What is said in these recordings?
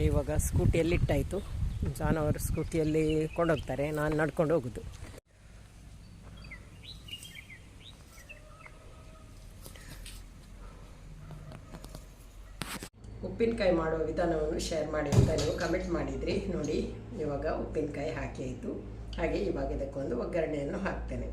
ಹಾಗೆ ಇವಾಗ ಸ್ಕೂಟಿಯಲ್ಲಿ ಇಟ್ಟಾಯಿತು ಜಾನವರು ಸ್ಕೂಟಿಯಲ್ಲಿ ಕೊಂಡೋಗ್ತಾರೆ, ನಾನು ನಡ್ಕೊಂಡು ಹೋಗೋದು. ಉಪ್ಪಿನಕಾಯಿ ಮಾಡುವ ವಿಧಾನವನ್ನು ಶೇರ್ ಮಾಡಿ ಅಂತ ನೀವು ಕಮೆಂಟ್ ಮಾಡಿದ್ರಿ. ನೋಡಿ, ಇವಾಗ ಉಪ್ಪಿನಕಾಯಿ ಹಾಕಿ ಆಯಿತು. ಹಾಗೆ ಇವಾಗ ಇದಕ್ಕೊಂದು ಒಗ್ಗರಣೆಯನ್ನು ಹಾಕ್ತೇನೆ.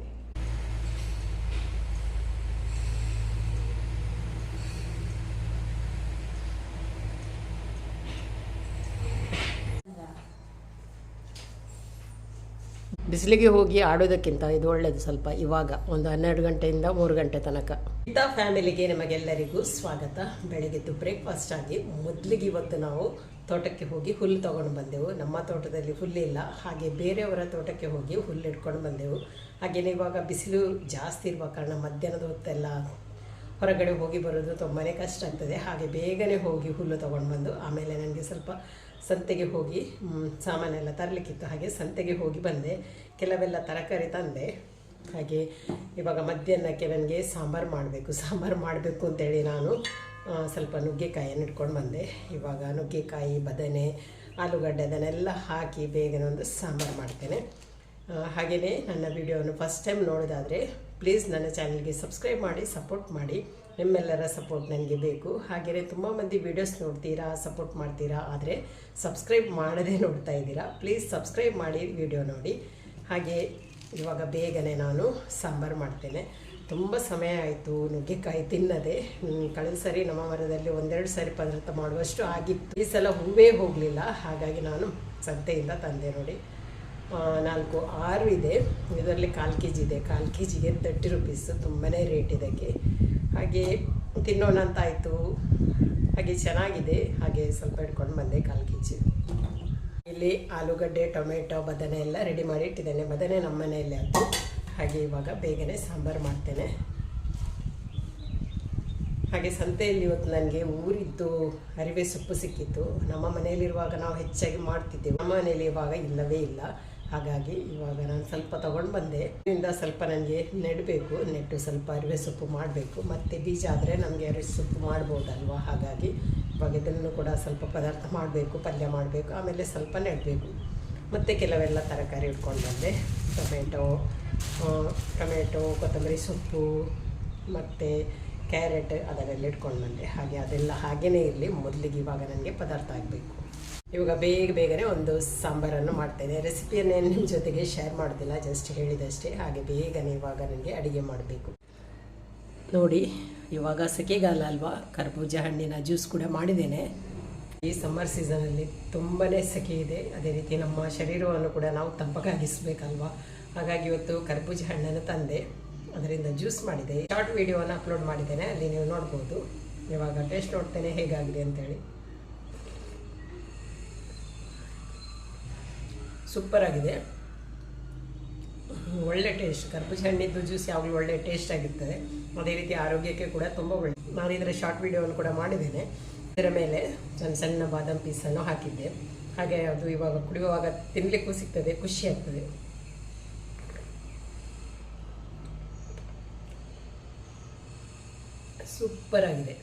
ಬಿಸಿಲಿಗೆ ಹೋಗಿ ಆಡೋದಕ್ಕಿಂತ ಇದು ಒಳ್ಳೆಯದು ಸ್ವಲ್ಪ ಇವಾಗ, ಒಂದು ಹನ್ನೆರಡು ಗಂಟೆಯಿಂದ ಮೂರು ಗಂಟೆ ತನಕ. ಗೀತಾ ಫ್ಯಾಮಿಲಿಗೆ ನಿಮಗೆಲ್ಲರಿಗೂ ಸ್ವಾಗತ. ಬೆಳಗ್ಗೆದ್ದು ಬ್ರೇಕ್ಫಾಸ್ಟ್ ಆಗಿ ಮೊದಲಿಗೆ ಇವತ್ತು ನಾವು ತೋಟಕ್ಕೆ ಹೋಗಿ ಹುಲ್ಲು ತಗೊಂಡು ಬಂದೆವು. ನಮ್ಮ ತೋಟದಲ್ಲಿ ಹುಲ್ಲಿಲ್ಲ ಹಾಗೆ ಬೇರೆಯವರ ತೋಟಕ್ಕೆ ಹೋಗಿ ಹುಲ್ಲು ಇಟ್ಕೊಂಡು ಬಂದೆವು. ಹಾಗೆಯೇ ಇವಾಗ ಬಿಸಿಲು ಜಾಸ್ತಿ ಇರುವ ಕಾರಣ ಮಧ್ಯಾಹ್ನದ ಹೊತ್ತೆಲ್ಲ ಹೊರಗಡೆ ಹೋಗಿ ಬರೋದು ತುಂಬಾ ಕಷ್ಟ ಆಗ್ತದೆ. ಹಾಗೆ ಬೇಗನೆ ಹೋಗಿ ಹುಲ್ಲು ತೊಗೊಂಡು ಬಂದು, ಆಮೇಲೆ ನನಗೆ ಸ್ವಲ್ಪ ಸಂತೆಗೆ ಹೋಗಿ ಸಾಮಾನೆಲ್ಲ ತರಲಿಕ್ಕಿತ್ತು. ಹಾಗೆ ಸಂತೆಗೆ ಹೋಗಿ ಬಂದೆ. ಕೆಲವೆಲ್ಲ ತರಕಾರಿ ತಂದೆ. ಹಾಗೆ ಇವಾಗ ಮಧ್ಯಾಹ್ನಕ್ಕೆ ನನಗೆ ಸಾಂಬಾರು ಮಾಡಬೇಕು. ಸಾಂಬಾರು ಮಾಡಬೇಕು ಅಂತೇಳಿ ನಾನು ಸ್ವಲ್ಪ ನುಗ್ಗೆಕಾಯಿಯನ್ನು ಇಟ್ಕೊಂಡು ಬಂದೆ. ಇವಾಗ ನುಗ್ಗೆಕಾಯಿ, ಬದನೆ, ಆಲೂಗಡ್ಡೆ ಅದನ್ನೆಲ್ಲ ಹಾಕಿ ಬೇಗನೆ ಒಂದು ಸಾಂಬಾರು ಮಾಡ್ತೇನೆ. ಹಾಗೆಯೇ ನನ್ನ ವಿಡಿಯೋವನ್ನು ಫಸ್ಟ್ ಟೈಮ್ ನೋಡೋದಾದರೆ ಪ್ಲೀಸ್ ನನ್ನ ಚಾನಲ್ಗೆ ಸಬ್ಸ್ಕ್ರೈಬ್ ಮಾಡಿ ಸಪೋರ್ಟ್ ಮಾಡಿ. ನಿಮ್ಮೆಲ್ಲರ ಸಪೋರ್ಟ್ ನನಗೆ ಬೇಕು. ಹಾಗೆಯೇ ತುಂಬ ಮಂದಿ ವೀಡಿಯೋಸ್ ನೋಡ್ತೀರಾ ಸಪೋರ್ಟ್ ಮಾಡ್ತೀರಾ, ಆದರೆ ಸಬ್ಸ್ಕ್ರೈಬ್ ಮಾಡದೇ ನೋಡ್ತಾ ಇದ್ದೀರಾ ಪ್ಲೀಸ್ ಸಬ್ಸ್ಕ್ರೈಬ್ ಮಾಡಿ ವಿಡಿಯೋ ನೋಡಿ. ಹಾಗೆ ಇವಾಗ ಬೇಗನೆ ನಾನು ಸಾಂಬಾರು ಮಾಡ್ತೇನೆ. ತುಂಬ ಸಮಯ ಆಯಿತು, ನುಗ್ಗೆಕಾಯಿ ತಿನ್ನದೆ. ಕಳೆದ ಸರಿ ನಮ್ಮ ಮರದಲ್ಲಿ ಒಂದೆರಡು ಸಾರಿ ಪದಾರ್ಥ ಮಾಡುವಷ್ಟು ಆಗಿತ್ತು. ಈ ಸಲ ಹೂವೇ ಹೋಗಲಿಲ್ಲ, ಹಾಗಾಗಿ ನಾನು ಸಂತೆಯಿಂದ ತಂದೆ ನೋಡಿ. ನಾಲ್ಕು ಆರು ಇದೆ. ಇದರಲ್ಲಿ ಕಾಲು ಕೆ ಜಿ ಇದೆ. ಕಾಲು ಕೆ ಜಿಗೆ ತರ್ಟಿ ರುಪೀಸು ತುಂಬಾ ರೇಟ್ ಇದಕ್ಕೆ ಹಾಗೆ ತಿನ್ನೋಣ ಅಂತ ಆಯಿತು. ಹಾಗೆ ಚೆನ್ನಾಗಿದೆ. ಹಾಗೆ ಸ್ವಲ್ಪ ಇಟ್ಕೊಂಡು ಬಂದೆ ಕಾಲು ಕೆ ಜಿ ಇಲ್ಲಿ ಆಲೂಗಡ್ಡೆ, ಟೊಮೆಟೊ, ಬದನೆ ಎಲ್ಲ ರೆಡಿ ಮಾಡಿ ಇಟ್ಟಿದ್ದೇನೆ. ಬದನೆ ನಮ್ಮ ಮನೆಯಲ್ಲೇ ಅದು. ಹಾಗೆ ಇವಾಗ ಬೇಗನೆ ಸಾಂಬಾರು ಮಾಡ್ತೇನೆ. ಹಾಗೆ ಸಂತೆಯಲ್ಲಿ ಇವತ್ತು ನನಗೆ ಊರಿದ್ದು ಅರಿವೆ ಸೊಪ್ಪು ಸಿಕ್ಕಿತ್ತು. ನಮ್ಮ ಮನೆಯಲ್ಲಿರುವಾಗ ನಾವು ಹೆಚ್ಚಾಗಿ ಮಾಡ್ತಿದ್ದೆವು. ನಮ್ಮ ಮನೆಯಲ್ಲಿ ಇವಾಗ ಇಲ್ಲವೇ ಇಲ್ಲ. ಹಾಗಾಗಿ ಇವಾಗ ನಾನು ಸ್ವಲ್ಪ ತೊಗೊಂಡು ಬಂದೆ. ಇದರಿಂದ ಸ್ವಲ್ಪ ನನಗೆ ನೆಡಬೇಕು ನೆಟ್ಟು ಸ್ವಲ್ಪ ಅರಿವೆ ಸೊಪ್ಪು ಮಾಡಬೇಕು. ಮತ್ತು ಬೀಜ ಆದರೆ ನಮಗೆ ಅರಿವೆ ಸೊಪ್ಪು ಮಾಡ್ಬೋದಲ್ವಾ? ಹಾಗಾಗಿ ಇವಾಗ ಇದನ್ನು ಕೂಡ ಸ್ವಲ್ಪ ಪದಾರ್ಥ ಮಾಡಬೇಕು, ಪಲ್ಯ ಮಾಡಬೇಕು, ಆಮೇಲೆ ಸ್ವಲ್ಪ ನೆಡಬೇಕು. ಮತ್ತು ಕೆಲವೆಲ್ಲ ತರಕಾರಿ ಇಟ್ಕೊಂಡು ಬಂದೆ. ಟೊಮೆಟೊ ಟೊಮೆಟೊ, ಕೊತ್ತಂಬರಿ ಸೊಪ್ಪು, ಮತ್ತು ಕ್ಯಾರೆಟ್ ಅದನ್ನೆಲ್ಲ ಇಟ್ಕೊಂಡು ಬಂದೆ. ಹಾಗೆ ಅದೆಲ್ಲ ಹಾಗೇ ಇರಲಿ. ಮೊದಲಿಗೆ ಇವಾಗ ನನಗೆ ಪದಾರ್ಥ ಆಗಬೇಕು. ಇವಾಗ ಬೇಗ ಬೇಗನೆ ಒಂದು ಸಾಂಬಾರನ್ನು ಮಾಡ್ತೇನೆ ರೆಸಿಪಿಯನ್ನೇ ನಿಮ್ಮ ಜೊತೆಗೆ ಶೇರ್ ಮಾಡೋದಿಲ್ಲ ಜಸ್ಟ್ ಹೇಳಿದಷ್ಟೇ. ಹಾಗೆ ಬೇಗನೆ ಇವಾಗ ನನಗೆ ಅಡುಗೆ ಮಾಡಬೇಕು. ನೋಡಿ, ಇವಾಗ ಸೆಕೆಗಾಲ ಅಲ್ವಾ? ಕರ್ಬೂಜ ಹಣ್ಣಿನ ಜ್ಯೂಸ್ ಕೂಡ ಮಾಡಿದ್ದೇನೆ. ಈ ಸಮ್ಮರ್ ಸೀಸನಲ್ಲಿ ತುಂಬಾ ಸೆಕೆ ಇದೆ. ಅದೇ ರೀತಿ ನಮ್ಮ ಶರೀರವನ್ನು ಕೂಡ ನಾವು ತಂಪಗಾಗಿಸ್ಬೇಕಲ್ವಾ? ಹಾಗಾಗಿ ಇವತ್ತು ಕರ್ಬೂಜ ಹಣ್ಣನ್ನು ತಂದೆ. ಅದರಿಂದ ಜ್ಯೂಸ್ ಮಾಡಿದೆ. ಶಾರ್ಟ್ ವಿಡಿಯೋವನ್ನು ಅಪ್ಲೋಡ್ ಮಾಡಿದ್ದೇನೆ. ಅಲ್ಲಿ ನೀವು ನೋಡ್ಬೋದು. ಇವಾಗ ಟೇಸ್ಟ್ ನೋಡ್ತೇನೆ ಹೇಗಾಗಿದೆ ಅಂತೇಳಿ. ಸೂಪರ್ ಆಗಿದೆ. ಒಳ್ಳೆ ಟೇಸ್ಟ್. ಕರ್ಬೂಜ ಹಣ್ಣಿದ್ದು ಜ್ಯೂಸ್ ಯಾವಾಗಲೂ ಒಳ್ಳೆ ಟೇಸ್ಟ್ ಆಗಿರ್ತದೆ. ಅದೇ ರೀತಿ ಆರೋಗ್ಯಕ್ಕೆ ಕೂಡ ತುಂಬ ಒಳ್ಳೆ. ನಾನು ಇದರ ಶಾರ್ಟ್ ವಿಡಿಯೋವನ್ನು ಕೂಡ ಮಾಡಿದ್ದೇನೆ. ಇದರ ಮೇಲೆ ಸಣ್ಣ ಸಣ್ಣ ಬಾದಾಮ್ ಪೀಸನ್ನು ಹಾಕಿದ್ದೆ. ಹಾಗೆ ಅದು ಇವಾಗ ಕುಡಿಯುವಾಗ ತಿನ್ನಲಿಕ್ಕೂ ಸಿಗ್ತದೆ, ಖುಷಿ ಆಗ್ತದೆ. ಸೂಪರ್ ಆಗಿದೆ.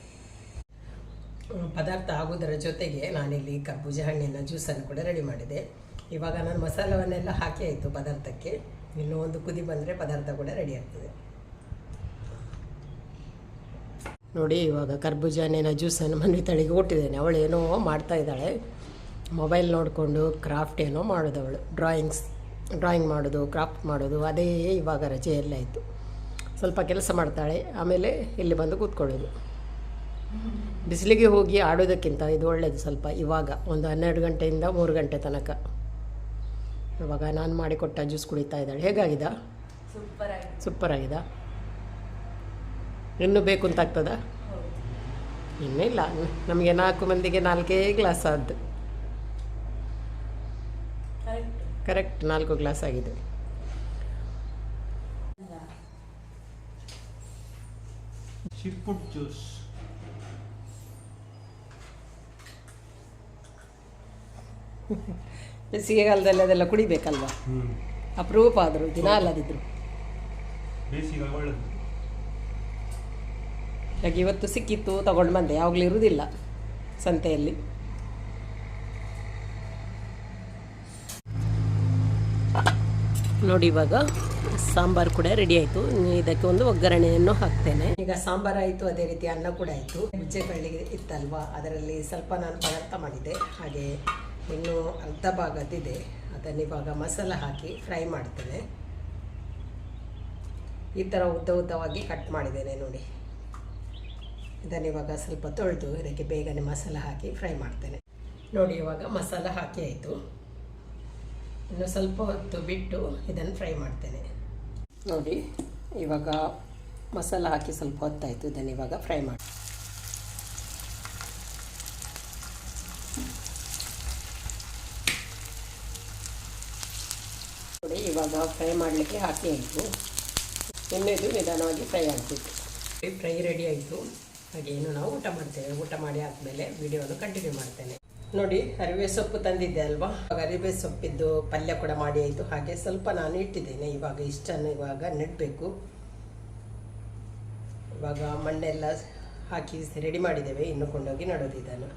ಪದಾರ್ಥ ಆಗೋದರ ಜೊತೆಗೆ ನಾನಿಲ್ಲಿ ಕರ್ಬೂಜ ಹಣ್ಣಿನ ಜ್ಯೂಸನ್ನು ಕೂಡ ರೆಡಿ ಮಾಡಿದೆ. ಇವಾಗ ನಾನು ಮಸಾಲವನ್ನೆಲ್ಲ ಹಾಕಿ ಆಯಿತು ಪದಾರ್ಥಕ್ಕೆ. ಇನ್ನೂ ಒಂದು ಕುದಿ ಬಂದರೆ ಪದಾರ್ಥ ಕೂಡ ರೆಡಿ ಆಗ್ತದೆ. ನೋಡಿ, ಇವಾಗ ಕರ್ಬೂಜ ಹಣ್ಣಿನ ಜ್ಯೂಸನ್ನು ಮನೆ ತಳಿಗೆ ಕೊಟ್ಟಿದ್ದೇನೆ ಅವಳು ಏನೋ ಮಾಡ್ತಾ ಇದ್ದಾಳೆ. ಮೊಬೈಲ್ ನೋಡಿಕೊಂಡು ಕ್ರಾಫ್ಟ್ ಏನೋ ಮಾಡೋದು ಅವಳು. ಡ್ರಾಯಿಂಗ್ಸ್ ಡ್ರಾಯಿಂಗ್ ಮಾಡೋದು ಕ್ರಾಫ್ಟ್ ಮಾಡೋದು, ಅದೇ ಇವಾಗ ರಜೆಯಲ್ಲೇ ಆಯಿತು. ಸ್ವಲ್ಪ ಕೆಲಸ ಮಾಡ್ತಾಳೆ. ಆಮೇಲೆ ಇಲ್ಲಿ ಬಂದು ಕೂತ್ಕೊಳ್ಳೋದು. ಬಿಸಿಲಿಗೆ ಹೋಗಿ ಆಡೋದಕ್ಕಿಂತ ಇದು ಒಳ್ಳೆಯದು ಸ್ವಲ್ಪ ಇವಾಗ. ಒಂದು ಹನ್ನೆರಡು ಗಂಟೆಯಿಂದ ಮೂರು ಗಂಟೆ ತನಕ. ಇವಾಗ ನಾನು ಮಾಡಿಕೊಟ್ಟ ಜ್ಯೂಸ್ ಕುಡಿತಾ ಇದ್ದಾಳೆ. ಹೇಗಾಗಿದ? ಸೂಪರ್ ಆಗಿದೆ ಸೂಪರ್ ಆಗಿದ ಇನ್ನೂ ಬೇಕು ಅಂತ ಆಗ್ತದ? ಇನ್ನೂ ಇಲ್ಲ. ನಮಗೆ ನಾಲ್ಕು ಮಂದಿಗೆ ನಾಲ್ಕೇ ಗ್ಲಾಸ್ ಆದ್ದು ಕರೆಕ್ಟ್. ಕರೆಕ್ಟ್. ನಾಲ್ಕು ಗ್ಲಾಸ್ ಆಗಿದೆ. ಜ್ಯೂಸ್ ಬೇಸಿಗೆಗಾಲದಲ್ಲಿ ಅದೆಲ್ಲ ಕುಡಿಬೇಕಲ್ವಾ? ಅಪರೂಪ ಆದರು ದಿನ ಅಲ್ಲದಿದ್ರು. ಹಾಗೆ ಇವತ್ತು ಸಿಕ್ಕಿತ್ತು ತಗೊಂಡು ಬಂದೆ. ಯಾವಾಗಲೂ ಇರುವುದಿಲ್ಲ ಸಂತೆಯಲ್ಲಿ. ನೋಡಿ ಇವಾಗ ಸಾಂಬಾರು ಕೂಡ ರೆಡಿ ಆಯಿತು. ಇದಕ್ಕೆ ಒಂದು ಒಗ್ಗರಣೆಯನ್ನು ಹಾಕ್ತೇನೆ. ಈಗ ಸಾಂಬಾರು ಆಯಿತು ಅದೇ ರೀತಿ ಅನ್ನ ಕೂಡ ಆಯಿತು. ಮುಜ್ಜೆ ಕಳ್ಳಿಗೆ ಇತ್ತಲ್ವಾ? ಅದರಲ್ಲಿ ಸ್ವಲ್ಪ ನಾನು ಪದಾರ್ಥ ಮಾಡಿದೆ ಹಾಗೆ ಇನ್ನು ಅರ್ಧ ಭಾಗದಿದೆ ಅದನ್ನು ಇವಾಗ ಮಸಾಲ ಹಾಕಿ ಫ್ರೈ ಮಾಡ್ತೇನೆ. ಈ ಥರ ಉದ್ದ ಉದ್ದವಾಗಿ ಕಟ್ ಮಾಡಿದ್ದೇನೆ ನೋಡಿ. ಇದನ್ನು ಇವಾಗ ಸ್ವಲ್ಪ ತೊಳೆದು ಇದಕ್ಕೆ ಬೇಗನೆ ಮಸಾಲ ಹಾಕಿ ಫ್ರೈ ಮಾಡ್ತೇನೆ. ನೋಡಿ ಇವಾಗ ಮಸಾಲ ಹಾಕಿ ಆಯಿತು. ಇನ್ನು ಸ್ವಲ್ಪ ಹೊತ್ತು ಬಿಟ್ಟು ಇದನ್ನು ಫ್ರೈ ಮಾಡ್ತೇನೆ. ನೋಡಿ, ಇವಾಗ ಮಸಾಲ ಹಾಕಿ ಸ್ವಲ್ಪ ಹೊತ್ತಾಯಿತು. ಇದನ್ನು ಇವಾಗ ಫ್ರೈ ಮಾಡಿ ನೋಡಿ ಇವಾಗ ಫ್ರೈ ಮಾಡಲಿಕ್ಕೆ ಹಾಕಿ ಆಯಿತು. ಇನ್ನು ಇದು ನಿಧಾನವಾಗಿ ಫ್ರೈ ಆಗ್ತಿತ್ತು ಫ್ರೈ ರೆಡಿ ಆಯಿತು. ಹಾಗೆ ಇನ್ನು ನಾವು ಊಟ ಮಾಡ್ತೇವೆ. ಊಟ ಮಾಡಿ ಆದಮೇಲೆ ವಿಡಿಯೋವನ್ನು ಕಂಟಿನ್ಯೂ ಮಾಡ್ತೇನೆ. ನೋಡಿ ಅರಿವೆ ಸೊಪ್ಪು ತಂದಿದ್ದೆ ಅಲ್ವಾ? ಇವಾಗ ಅರಿವೆ ಸೊಪ್ಪಿದ್ದು ಪಲ್ಯ ಕೂಡ ಮಾಡಿ ಆಯಿತು. ಹಾಗೆ ಸ್ವಲ್ಪ ನಾನು ಇಟ್ಟಿದ್ದೇನೆ. ಇವಾಗ ಇಷ್ಟನ್ನು ಇವಾಗ ನೆಡಬೇಕು. ಇವಾಗ ಮಣ್ಣೆಲ್ಲ ಹಾಕಿ ರೆಡಿ ಮಾಡಿದ್ದೇವೆ. ಇನ್ನು ಕೊಂಡೋಗಿ ನಡೋದು ಇದನ್ನು.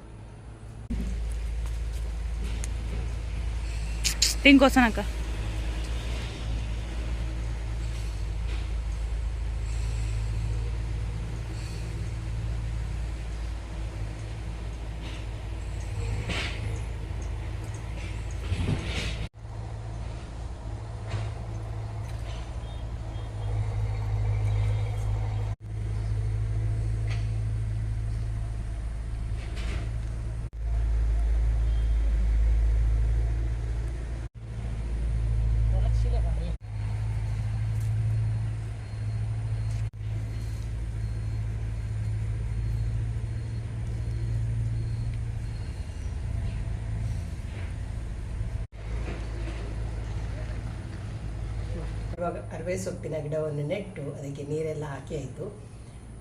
ಇವಾಗ ಅರವೆ ಸೊಪ್ಪಿನ ಗಿಡವನ್ನು ನೆಟ್ಟು ಅದಕ್ಕೆ ನೀರೆಲ್ಲ ಹಾಕಿ ಆಯಿತು.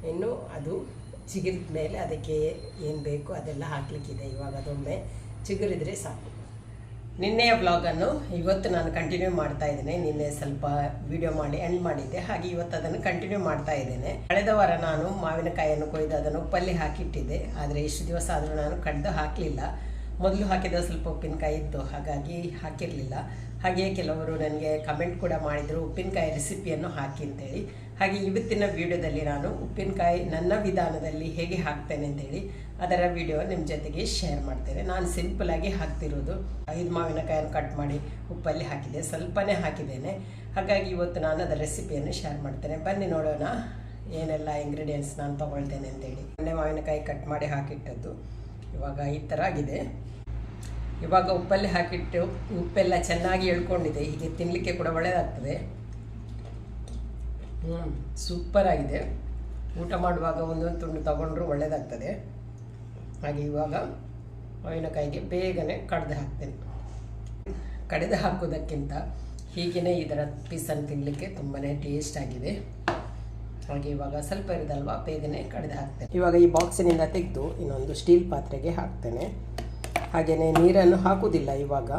ಇನ್ನು ಅದು ಚಿಗುರಿದ ಮೇಲೆ ಅದಕ್ಕೆ ಏನು ಬೇಕು ಅದೆಲ್ಲ ಹಾಕಲಿಕ್ಕಿದೆ ಇವಾಗ ಅದೊಮ್ಮೆ. ಚಿಗುರಿದ್ರೆ ಸಾಕು. ನಿನ್ನೆಯ ಬ್ಲಾಗನ್ನು ಇವತ್ತು ನಾನು ಕಂಟಿನ್ಯೂ ಮಾಡ್ತಾ ಇದ್ದೇನೆ. ನಿನ್ನೆ ಸ್ವಲ್ಪ ವಿಡಿಯೋ ಮಾಡಿ ಎಂಡ್ ಮಾಡಿದ್ದೆ. ಹಾಗೆ ಇವತ್ತು ಅದನ್ನು ಕಂಟಿನ್ಯೂ ಮಾಡ್ತಾ ಇದ್ದೇನೆ. ಕಳೆದ ವಾರ ನಾನು ಮಾವಿನಕಾಯಿಯನ್ನು ಕೊಯ್ದು ಅದನ್ನು ಉಪ್ಪಲ್ಲಿ ಹಾಕಿಟ್ಟಿದ್ದೆ. ಆದರೆ ಇಷ್ಟು ದಿವಸ ಆದರೂ ನಾನು ಕಡ್ದು ಹಾಕಲಿಲ್ಲ. ಮೊದಲು ಹಾಕಿದ ಸ್ವಲ್ಪ ಉಪ್ಪಿನಕಾಯಿ ಇತ್ತು. ಹಾಗಾಗಿ ಹಾಕಿರಲಿಲ್ಲ. ಹಾಗೆಯೇ ಕೆಲವರು ನನಗೆ ಕಮೆಂಟ್ ಕೂಡ ಮಾಡಿದರು, ಉಪ್ಪಿನಕಾಯಿ ರೆಸಿಪಿಯನ್ನು ಹಾಕಿ ಅಂತೇಳಿ. ಹಾಗೆ ಇವತ್ತಿನ ವಿಡಿಯೋದಲ್ಲಿ ನಾನು ಉಪ್ಪಿನಕಾಯಿ ನನ್ನ ವಿಧಾನದಲ್ಲಿ ಹೇಗೆ ಹಾಕ್ತೇನೆ ಅಂತೇಳಿ, ಅದರ ವಿಡಿಯೋ ನಿಮ್ಮ ಜೊತೆಗೆ ಶೇರ್ ಮಾಡ್ತೇನೆ. ನಾನು ಸಿಂಪಲಾಗಿ ಹಾಕ್ತಿರೋದು. ಐದು ಮಾವಿನಕಾಯನ್ನು ಕಟ್ ಮಾಡಿ ಉಪ್ಪಲ್ಲಿ ಹಾಕಿದೆ, ಸ್ವಲ್ಪನೇ ಹಾಕಿದ್ದೇನೆ. ಹಾಗಾಗಿ ಇವತ್ತು ನಾನು ಅದರ ರೆಸಿಪಿಯನ್ನು ಶೇರ್ ಮಾಡ್ತೇನೆ. ಬನ್ನಿ ನೋಡೋಣ ಏನೆಲ್ಲ ಇಂಗ್ರೀಡಿಯೆಂಟ್ಸ್ ನಾನು ತೊಗೊಳ್ತೇನೆ ಅಂತೇಳಿ. ಮೊನ್ನೆ ಮಾವಿನಕಾಯಿ ಕಟ್ ಮಾಡಿ ಹಾಕಿಟ್ಟದ್ದು. ಇವಾಗ ಈ ಥರ ಆಗಿದೆ. ಇವಾಗ ಉಪ್ಪಲ್ಲಿ ಹಾಕಿಟ್ಟು ಉಪ್ಪೆಲ್ಲ ಚೆನ್ನಾಗಿ ಎಳ್ಕೊಂಡಿದೆ. ಹೀಗೆ ತಿನ್ನಲಿಕ್ಕೆ ಕೂಡ ಒಳ್ಳೆಯದಾಗ್ತದೆ ಹ್ಞೂ ಸೂಪರ್ ಆಗಿದೆ. ಊಟ ಮಾಡುವಾಗ ಒಂದೊಂದು ತುಂಡು ತಗೊಂಡ್ರು ಒಳ್ಳೆಯದಾಗ್ತದೆ ಹಾಗೆ ಇವಾಗ ಮಾವಿನಕಾಯಿಗೆ ಬೇಗನೆ ಕಡ್ದು ಹಾಕ್ತೇನೆ. ಕಡಿದು ಹಾಕೋದಕ್ಕಿಂತ ಹೀಗೇ ಇದರ ಪೀಸನ್ನು ತಿನ್ನಲಿಕ್ಕೆ ತುಂಬಾ ಟೇಸ್ಟ್ ಆಗಿದೆ. ಹಾಗೆ ಇವಾಗ ಸ್ವಲ್ಪ ಇರೋದಲ್ವ ಬೇಗನೆ ಕಡಿದು ಹಾಕ್ತೇನೆ. ಇವಾಗ ಈ ಬಾಕ್ಸಿನಿಂದ ತೆಗೆದು ಇನ್ನೊಂದು ಸ್ಟೀಲ್ ಪಾತ್ರೆಗೆ ಹಾಕ್ತೇನೆ. ಹಾಗೆಯೇ ನೀರನ್ನು ಹಾಕುವುದಿಲ್ಲ ಇವಾಗ.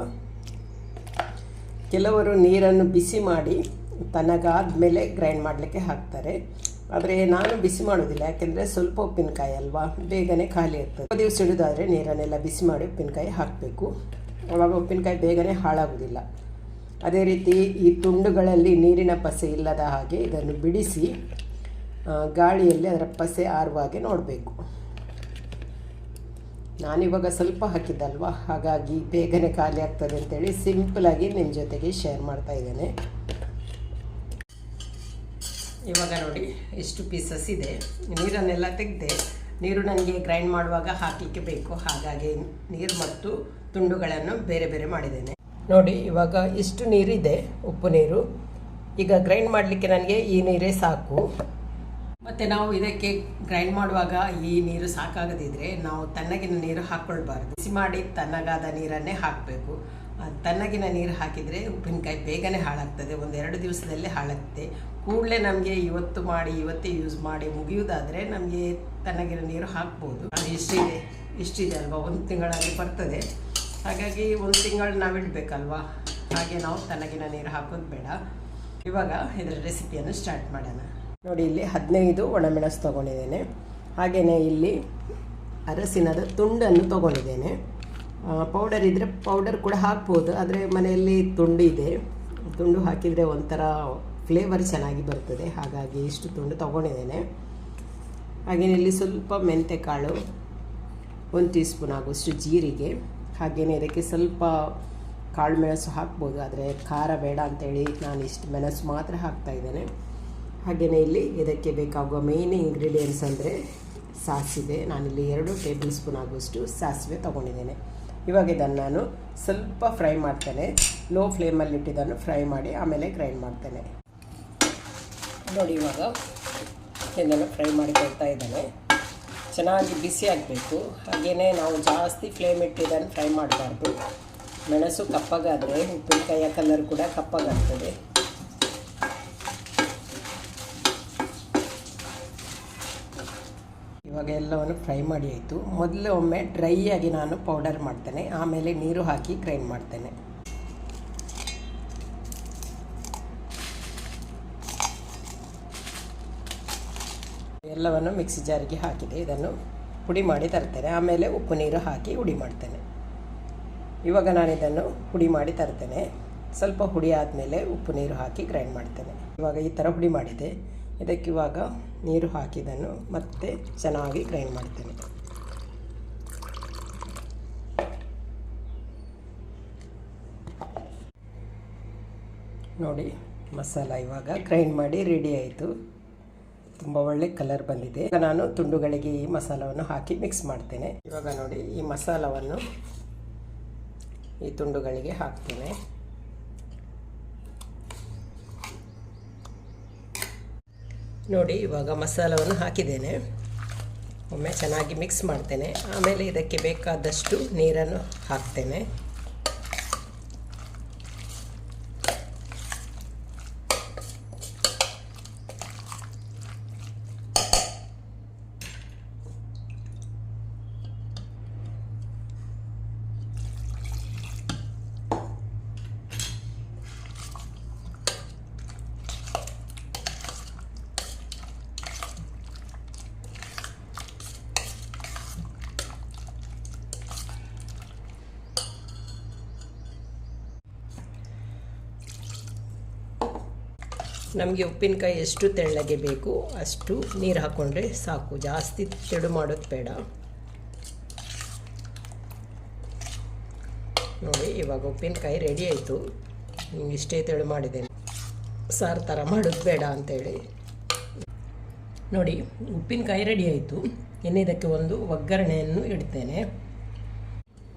ಕೆಲವರು ನೀರನ್ನು ಬಿಸಿ ಮಾಡಿ ತನಗಾದ ಮೇಲೆ ಗ್ರೈಂಡ್ ಮಾಡಲಿಕ್ಕೆ ಹಾಕ್ತಾರೆ. ಆದರೆ ನಾನು ಬಿಸಿ ಮಾಡೋದಿಲ್ಲ ಯಾಕೆಂದರೆ ಸ್ವಲ್ಪ ಉಪ್ಪಿನಕಾಯಿ ಅಲ್ವಾ? ಬೇಗನೆ ಖಾಲಿ ಇರ್ತದೆ ದಿವಸ ಹಿಡಿದಾದರೆ ನೀರನ್ನೆಲ್ಲ ಬಿಸಿ ಮಾಡಿ ಉಪ್ಪಿನಕಾಯಿ ಹಾಕಬೇಕು. ಅವಾಗ ಉಪ್ಪಿನಕಾಯಿ ಬೇಗನೆ ಹಾಳಾಗೋದಿಲ್ಲ ಅದೇ ರೀತಿ ಈ ತುಂಡುಗಳಲ್ಲಿ ನೀರಿನ ಪಸೆ ಇಲ್ಲದ ಹಾಗೆ ಇದನ್ನು ಬಿಡಿಸಿ ಗಾಳಿಯಲ್ಲಿ ಅದರ ಪಸೆ ಆರುವ ಹಾಗೆ ನೋಡಬೇಕು. ನಾನಿವಾಗ ಸ್ವಲ್ಪ ಹಾಕಿದ್ದಲ್ವಾ? ಹಾಗಾಗಿ ಬೇಗನೆ ಖಾಲಿ ಆಗ್ತದೆ ಅಂತೇಳಿ ಸಿಂಪಲಾಗಿ ನಿಮ್ಮ ಜೊತೆಗೆ ಶೇರ್ ಮಾಡ್ತಾ ಇದ್ದೇನೆ. ಇವಾಗ ನೋಡಿ, ಎಷ್ಟು ಪೀಸಸ್ ಇದೆ. ನೀರನ್ನೆಲ್ಲ ತೆಗೆದೆ, ನೀರು ನನಗೆ ಗ್ರೈಂಡ್ ಮಾಡುವಾಗ ಹಾಕಲಿಕ್ಕೆ ಬೇಕು. ಹಾಗಾಗಿ ನೀರು ಮತ್ತು ತುಂಡುಗಳನ್ನು ಬೇರೆ ಬೇರೆ ಮಾಡಿದ್ದೇನೆ. ನೋಡಿ, ಇವಾಗ ಇಷ್ಟು ನೀರಿದೆ, ಉಪ್ಪು ನೀರು. ಈಗ ಗ್ರೈಂಡ್ ಮಾಡಲಿಕ್ಕೆ ನನಗೆ ಈ ನೀರೇ ಸಾಕು. ಮತ್ತು ನಾವು ಇದಕ್ಕೆ ಗ್ರೈಂಡ್ ಮಾಡುವಾಗ ಈ ನೀರು ಸಾಕಾಗದಿದ್ದರೆ ನಾವು ತಣ್ಣಗಿನ ನೀರು ಹಾಕ್ಕೊಳ್ಬಾರ್ದು. ಬಿಸಿ ಮಾಡಿ ತಣ್ಣಗಾದ ನೀರನ್ನೇ ಹಾಕಬೇಕು. ತಣ್ಣಗಿನ ನೀರು ಹಾಕಿದರೆ ಉಪ್ಪಿನಕಾಯಿ ಬೇಗನೆ ಹಾಳಾಗ್ತದೆ. ಒಂದೆರಡು ದಿವಸದಲ್ಲೇ ಹಾಳಾಗ್ತದೆ ಕೂಡಲೇ ನಮಗೆ ಇವತ್ತು ಮಾಡಿ, ಇವತ್ತೇ ಯೂಸ್ ಮಾಡಿ ಮುಗಿಯುವುದಾದರೆ ನಮಗೆ ತಣ್ಣಗಿನ ನೀರು ಹಾಕ್ಬೋದು. ಅದು ಇಷ್ಟಿದೆ ಇಷ್ಟಿದೆ ಅಲ್ವಾ? ಒಂದು ತಿಂಗಳಲ್ಲಿ ಬರ್ತದೆ. ಹಾಗಾಗಿ ಒಂದು ತಿಂಗಳು ನಾವು ಇಡಬೇಕಲ್ವಾ? ಹಾಗೆ ನಾವು ತಣ್ಣಗಿನ ನೀರು ಹಾಕೋದು ಬೇಡ. ಇವಾಗ ಇದರ ರೆಸಿಪಿಯನ್ನು ಸ್ಟಾರ್ಟ್ ಮಾಡೋಣ. ನೋಡಿ, ಇಲ್ಲಿ ಹದಿನೈದು ಒಣಮೆಣಸು ತೊಗೊಂಡಿದ್ದೇನೆ. ಹಾಗೆಯೇ ಇಲ್ಲಿ ಅರಸಿನದ ತುಂಡನ್ನು ತೊಗೊಂಡಿದ್ದೇನೆ. ಪೌಡರ್ ಇದ್ದರೆ ಪೌಡರ್ ಕೂಡ ಹಾಕ್ಬೋದು, ಆದರೆ ಮನೆಯಲ್ಲಿ ತುಂಡು ಇದೆ. ತುಂಡು ಹಾಕಿದರೆ ಒಂಥರ ಫ್ಲೇವರ್ ಚೆನ್ನಾಗಿ ಬರ್ತದೆ, ಹಾಗಾಗಿ ಇಷ್ಟು ತುಂಡು ತೊಗೊಂಡಿದ್ದೇನೆ. ಹಾಗೆಯೇ ಇಲ್ಲಿ ಸ್ವಲ್ಪ ಮೆಂತೆ ಕಾಳು ಒಂದು ಟೀ ಸ್ಪೂನ್ ಆಗುವಷ್ಟು ಜೀರಿಗೆ ಹಾಗೆಯೇ ಇದಕ್ಕೆ ಸ್ವಲ್ಪ ಕಾಳು ಮೆಣಸು ಹಾಕ್ಬೋದು, ಆದರೆ ಖಾರ ಬೇಡ ಅಂತೇಳಿ ನಾನು ಇಷ್ಟು ಮೆಣಸು ಮಾತ್ರ ಹಾಕ್ತಾ ಇದ್ದೇನೆ. ಹಾಗೆಯೇ ಇಲ್ಲಿ ಇದಕ್ಕೆ ಬೇಕಾಗುವ ಮೇಯ್ನ್ ಇಂಗ್ರೀಡಿಯೆಂಟ್ಸ್ ಅಂದರೆ ಸಾಸಿವೆ. ನಾನಿಲ್ಲಿ ಎರಡು ಟೇಬಲ್ ಸ್ಪೂನ್ ಆಗುವಷ್ಟು ಸಾಸಿವೆ ತೊಗೊಂಡಿದ್ದೇನೆ. ಇವಾಗ ಇದನ್ನು ನಾನು ಸ್ವಲ್ಪ ಫ್ರೈ ಮಾಡ್ತೇನೆ. ಲೋ ಫ್ಲೇಮಲ್ಲಿ ಇಟ್ಟಿದ್ದನ್ನು ಫ್ರೈ ಮಾಡಿ ಆಮೇಲೆ ಗ್ರೈಂಡ್ ಮಾಡ್ತೇನೆ. ನೋಡಿ ಇವಾಗ ಇದನ್ನು ಫ್ರೈ ಮಾಡಿಕೊಳ್ತಾ ಇದ್ದೇನೆ. ಚೆನ್ನಾಗಿ ಬಿಸಿ ಆಗಬೇಕು. ಹಾಗೆಯೇ ನಾವು ಜಾಸ್ತಿ ಫ್ಲೇಮ್ ಇಟ್ಟಿದ್ದನ್ನು ಫ್ರೈ ಮಾಡಬಾರ್ದು. ಮೆಣಸು ಕಪ್ಪಗಾದರೆ ಉಪ್ಪಿನಕಾಯಿಯ ಕಲರ್ ಕೂಡ ಕಪ್ಪಗಾಗ್ತದೆ. ಇವಾಗ ಎಲ್ಲವನ್ನು ಫ್ರೈ ಮಾಡಿ ಆಯಿತು. ಮೊದಲು ಒಮ್ಮೆ ಡ್ರೈ ಆಗಿ ನಾನು ಪೌಡರ್ ಮಾಡ್ತೇನೆ. ಆಮೇಲೆ ನೀರು ಹಾಕಿ ಗ್ರೈಂಡ್ ಮಾಡ್ತೇನೆ. ಎಲ್ಲವನ್ನು ಮಿಕ್ಸಿ ಜಾರಿಗೆ ಹಾಕಿದೆ. ಇದನ್ನು ಪುಡಿ ಮಾಡಿ ತರ್ತೇನೆ. ಆಮೇಲೆ ಉಪ್ಪು ನೀರು ಹಾಕಿ ಹುಡಿ ಮಾಡ್ತೇನೆ. ಇವಾಗ ನಾನು ಇದನ್ನು ಹುಡಿ ಮಾಡಿ ತರ್ತೇನೆ. ಸ್ವಲ್ಪ ಹುಡಿ ಆದಮೇಲೆ ಉಪ್ಪು ನೀರು ಹಾಕಿ ಗ್ರೈಂಡ್ ಮಾಡ್ತೇನೆ. ಇವಾಗ ಈ ಥರ ಹುಡಿ ಮಾಡಿದೆ. ಇದಕ್ಕೆ ಇವಾಗ ನೀರು ಹಾಕಿದನ್ನು ಮತ್ತೆ ಚೆನ್ನಾಗಿ ಗ್ರೈಂಡ್ ಮಾಡ್ತೇನೆ. ನೋಡಿ, ಮಸಾಲ ಇವಾಗ ಗ್ರೈಂಡ್ ಮಾಡಿ ರೆಡಿ ಆಯಿತು. ತುಂಬ ಒಳ್ಳೆ ಕಲರ್ ಬಂದಿದೆ. ಈಗ ನಾನು ತುಂಡುಗಳಿಗೆ ಈ ಮಸಾಲವನ್ನು ಹಾಕಿ ಮಿಕ್ಸ್ ಮಾಡ್ತೇನೆ. ಇವಾಗ ನೋಡಿ, ಈ ಮಸಾಲವನ್ನು ಈ ತುಂಡುಗಳಿಗೆ ಹಾಕ್ತೇನೆ. ನೋಡಿ ಇವಾಗ ಮಸಾಲವನ್ನು ಹಾಕಿದ್ದೇನೆ. ಒಮ್ಮೆ ಚೆನ್ನಾಗಿ ಮಿಕ್ಸ್ ಮಾಡ್ತೇನೆ. ಆಮೇಲೆ ಇದಕ್ಕೆ ಬೇಕಾದಷ್ಟು ನೀರನ್ನು ಹಾಕ್ತೇನೆ. ನಮಗೆ ಉಪ್ಪಿನಕಾಯಿ ಎಷ್ಟು ತೆಳ್ಳಗೆ ಬೇಕು, ಅಷ್ಟು ನೀರು ಹಾಕ್ಕೊಂಡ್ರೆ ಸಾಕು. ಜಾಸ್ತಿ ತೆಳು ಮಾಡೋದು ಬೇಡ. ನೋಡಿ, ಇವಾಗ ಉಪ್ಪಿನಕಾಯಿ ರೆಡಿ ಆಯಿತು. ಇಷ್ಟೇ ತೆಳು ಮಾಡಿದ್ದೇನೆ. ಸಾರು ಥರ ಮಾಡೋದು ಬೇಡ ಅಂತೇಳಿ. ನೋಡಿ, ಉಪ್ಪಿನಕಾಯಿ ರೆಡಿ ಆಯಿತು. ಇನ್ನು ಇದಕ್ಕೆ ಒಂದು ಒಗ್ಗರಣೆಯನ್ನು ಇಡ್ತೇನೆ.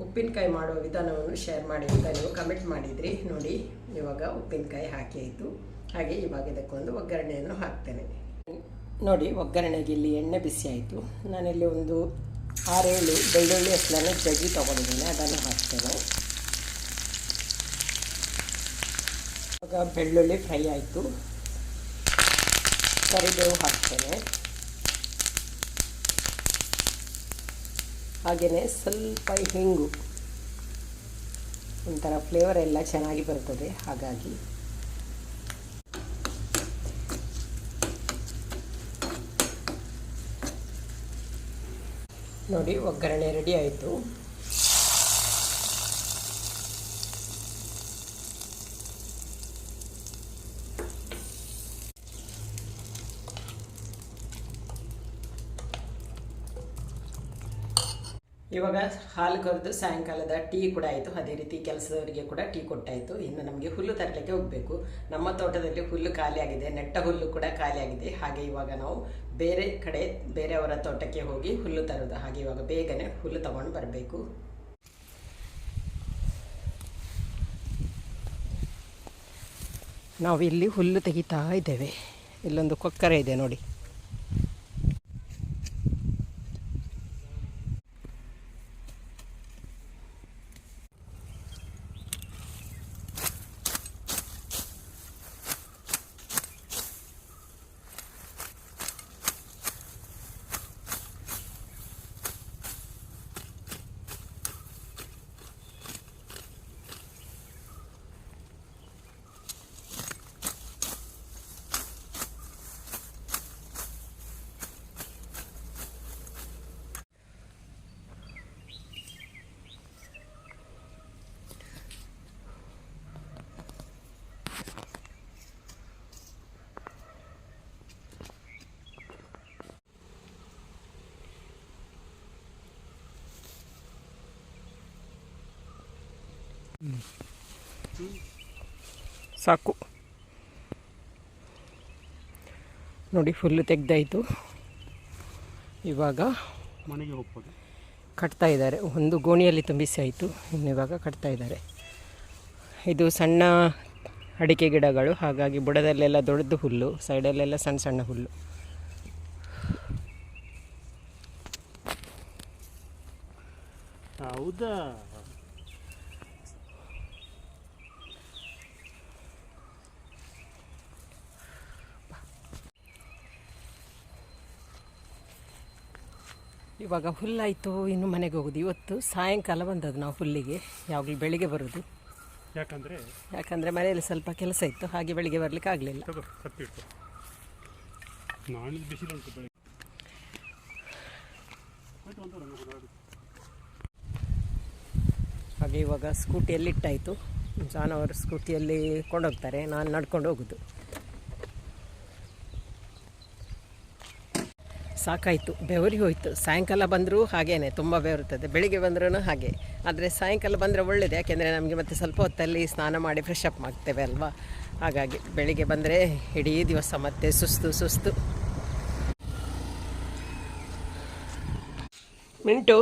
ಉಪ್ಪಿನಕಾಯಿ ಮಾಡುವ ವಿಧಾನವನ್ನು ಶೇರ್ ಮಾಡಿ ಅಂತ ನೀವು ಕಮೆಂಟ್ ಮಾಡಿದ್ರಿ. ನೋಡಿ, ಇವಾಗ ಉಪ್ಪಿನಕಾಯಿ ಹಾಕಿ ಆಯಿತು. ಹಾಗೆ ಇವಾಗ ಇದಕ್ಕೊಂದು ಒಗ್ಗರಣೆಯನ್ನು ಹಾಕ್ತೇನೆ. ನೋಡಿ, ಒಗ್ಗರಣೆಗೆ ಇಲ್ಲಿ ಎಣ್ಣೆ ಬಿಸಿ ಆಯಿತು. ನಾನಿಲ್ಲಿ ಒಂದು ಆರೇಳು ಬೆಳ್ಳುಳ್ಳಿ ಹೆಸರನ್ನು ಜಜ್ಜಿ ತೊಗೊಂಡಿದ್ದೇನೆ, ಅದನ್ನು ಹಾಕ್ತೇನೆ. ಇವಾಗ ಬೆಳ್ಳುಳ್ಳಿ ಫ್ರೈ ಆಯಿತು. ಕರಿಬೇವು ಹಾಕ್ತೇನೆ. ಹಾಗೆಯೇ ಸ್ವಲ್ಪ ಹಿಂಗು, ಒಂಥರ ಫ್ಲೇವರ್ ಎಲ್ಲ ಚೆನ್ನಾಗಿ ಬರ್ತದೆ, ಹಾಗಾಗಿ. ನೋಡಿ ಒಗ್ಗರಣೆ ರೆಡಿ ಆಯಿತು. ಇವಾಗ ಹಾಲು ಕರೆದು ಸಾಯಂಕಾಲದ ಟೀ ಕೂಡ ಆಯಿತು. ಅದೇ ರೀತಿ ಕೆಲಸದವರಿಗೆ ಕೂಡ ಟೀ ಕೊಟ್ಟಾಯಿತು. ಇನ್ನು ನಮಗೆ ಹುಲ್ಲು ತರಲಿಕ್ಕೆ ಹೋಗಬೇಕು. ನಮ್ಮ ತೋಟದಲ್ಲಿ ಹುಲ್ಲು ಖಾಲಿಯಾಗಿದೆ ನೆಟ್ಟ ಹುಲ್ಲು ಕೂಡ ಖಾಲಿಯಾಗಿದೆ ಹಾಗೆ ಇವಾಗ ನಾವು ಬೇರೆ ಕಡೆ ಬೇರೆಯವರ ತೋಟಕ್ಕೆ ಹೋಗಿ ಹುಲ್ಲು ತರೋದು. ಹಾಗೆ ಇವಾಗ ಬೇಗನೆ ಹುಲ್ಲು ತಗೊಂಡು ಬರಬೇಕು. ನಾವು ಇಲ್ಲಿ ಹುಲ್ಲು ತೆಗಿತಾ ಇದ್ದೇವೆ. ಇಲ್ಲೊಂದು ಕೊಕ್ಕರೆ ಇದೆ ನೋಡಿ. ಸಾಕು. ನೋಡಿ ಫುಲ್ಲು ತೆಗ್ದಾಯಿತು. ಇವಾಗ ಮನೆಗೆ ಹೋಗ್ಬೋದು. ಕಟ್ತಾ ಇದ್ದಾರೆ. ಒಂದು ಗೋಣಿಯಲ್ಲಿ ತುಂಬಿಸಿ ಆಯಿತು. ಇನ್ನು ಇವಾಗ ಕಟ್ತಾ ಇದ್ದಾರೆ. ಇದು ಸಣ್ಣ ಅಡಿಕೆ ಗಿಡಗಳು. ಹಾಗಾಗಿ ಬುಡದಲ್ಲೆಲ್ಲ ದೊಡ್ಡದು ಹುಲ್ಲು ಸೈಡಲ್ಲೆಲ್ಲ ಸಣ್ಣ ಸಣ್ಣ ಹುಲ್ಲು. ಹೌದಾ? ಇವಾಗ ಹುಲ್ಲಾಯಿತು ಇನ್ನು ಮನೆಗೆ ಹೋಗೋದು. ಇವತ್ತು ಸಾಯಂಕಾಲ ಬಂದದ್ದು ನಾವು ಹುಲ್ಲಿಗೆ ಯಾವಾಗಲೂ ಬೆಳಿಗ್ಗೆ ಬರೋದು. ಯಾಕಂದರೆ? ಯಾಕಂದರೆ ಮನೆಯಲ್ಲಿ ಸ್ವಲ್ಪ ಕೆಲಸ ಇತ್ತು ಹಾಗೆ ಬೆಳಿಗ್ಗೆ ಬರಲಿಕ್ಕೆ ಆಗಲಿಲ್ಲ. ಹಾಗೆ ಇವಾಗ ಸ್ಕೂಟಿಯಲ್ಲಿ ಇಟ್ಟಾಯಿತು ಜಾನವರು ಸ್ಕೂಟಿಯಲ್ಲಿ ಕೊಂಡೋಗ್ತಾರೆ ನಾನು ನಡ್ಕೊಂಡು ಹೋಗೋದು. ಸಾಕಾಯಿತು. ಬೆವರಿ ಹೋಯಿತು. ಸಾಯಂಕಾಲ ಬಂದರೂ ಹಾಗೇನೆ, ತುಂಬ ಬೆವರುತ್ತದೆ. ಬೆಳಿಗ್ಗೆ ಬಂದ್ರೂ ಹಾಗೆ. ಆದರೆ ಸಾಯಂಕಾಲ ಬಂದರೆ ಒಳ್ಳೆಯದು ಯಾಕೆಂದರೆ ನಮಗೆ ಮತ್ತೆ ಸ್ವಲ್ಪ ಹೊತ್ತಲ್ಲಿ ಸ್ನಾನ ಮಾಡಿ ಫ್ರೆಶ್ ಅಪ್ ಮಾಡ್ತೇವೆ ಅಲ್ವಾ? ಹಾಗಾಗಿ ಬೆಳಿಗ್ಗೆ ಬಂದರೆ ಇಡೀ ದಿವಸ ಮತ್ತೆ ಸುಸ್ತು ಸುಸ್ತು. ಮಿಂಟು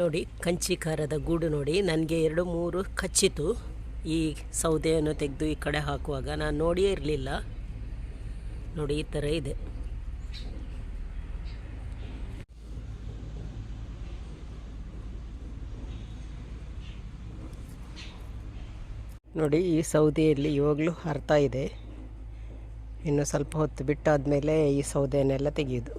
ನೋಡಿ ಕಂಚಿ ಖಾರದ ಗೂಡು ನೋಡಿ. ನನಗೆ ಎರಡು ಮೂರು ಕಚ್ಚಿತು. ಈ ಸೌದೆಯನ್ನು ತೆಗೆದು ಈ ಕಡೆ ಹಾಕುವಾಗ ನಾನು ನೋಡಿಯೇ ಇರಲಿಲ್ಲ. ನೋಡಿ, ಈ ಥರ ಇದೆ. ನೋಡಿ, ಈ ಸೌದೆಯಲ್ಲಿ ಇವಾಗಲೂ ಹರ್ತಾ ಇದೆ. ಇನ್ನು ಸ್ವಲ್ಪ ಹೊತ್ತು ಬಿಟ್ಟಾದಮೇಲೆ ಈ ಸೌದೆಯನ್ನೆಲ್ಲ ತೆಗೆಯೋದು.